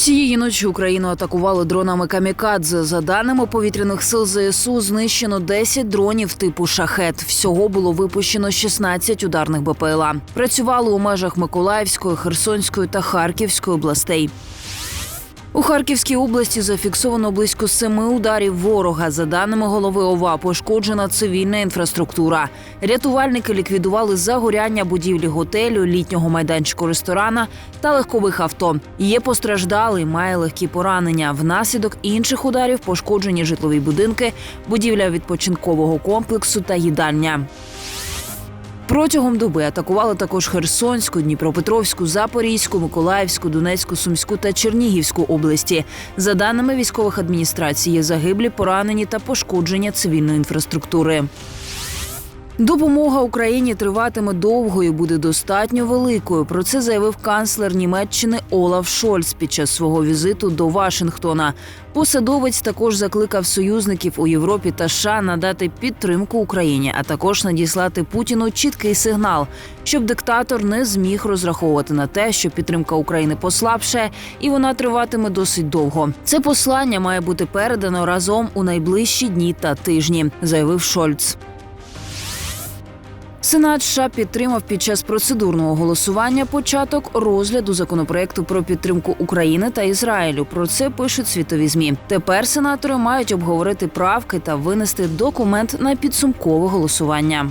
Цієї ночі Україну атакували дронами камікадзе. За даними повітряних сил ЗСУ, знищено 10 дронів типу шахет. Всього було випущено 16 ударних БПЛА. Працювали у межах Миколаївської, Херсонської та Харківської областей. У Харківській області зафіксовано близько семи ударів ворога. За даними голови ОВА, пошкоджена цивільна інфраструктура. Рятувальники ліквідували загоряння будівлі готелю, літнього майданчику ресторана та легкових авто. Є постраждалий, має легкі поранення. Внаслідок інших ударів пошкоджені житлові будинки, будівля відпочинкового комплексу та їдальня. Протягом доби атакували також Херсонську, Дніпропетровську, Запорізьку, Миколаївську, Донецьку, Сумську та Чернігівську області. За даними військових адміністрацій, є загиблі, поранені та пошкодження цивільної інфраструктури. Допомога Україні триватиме довго і буде достатньо великою. Про це заявив канцлер Німеччини Олаф Шольц під час свого візиту до Вашингтона. Посадовець також закликав союзників у Європі та США надати підтримку Україні, а також надіслати Путіну чіткий сигнал, щоб диктатор не зміг розраховувати на те, що підтримка України послабшає, і вона триватиме досить довго. Це послання має бути передано разом у найближчі дні та тижні, заявив Шольц. Сенат США підтримав під час процедурного голосування початок розгляду законопроекту про підтримку України та Ізраїлю. Про це пишуть світові змі. Тепер сенатори мають обговорити правки та винести документ на підсумкове голосування.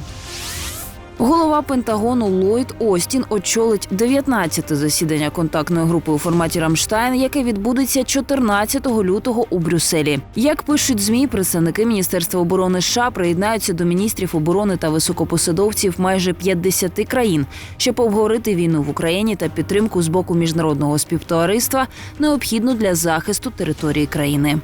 Голова Пентагону Ллойд Остін очолить 19-те засідання контактної групи у форматі Рамштайн, яке відбудеться 14 лютого у Брюсселі. Як пишуть змі, представники Міністерства оборони США приєднаються до міністрів оборони та високопосадовців майже 50 країн, щоб обговорити війну в Україні та підтримку з боку міжнародного співтовариства, необхідну для захисту території країни.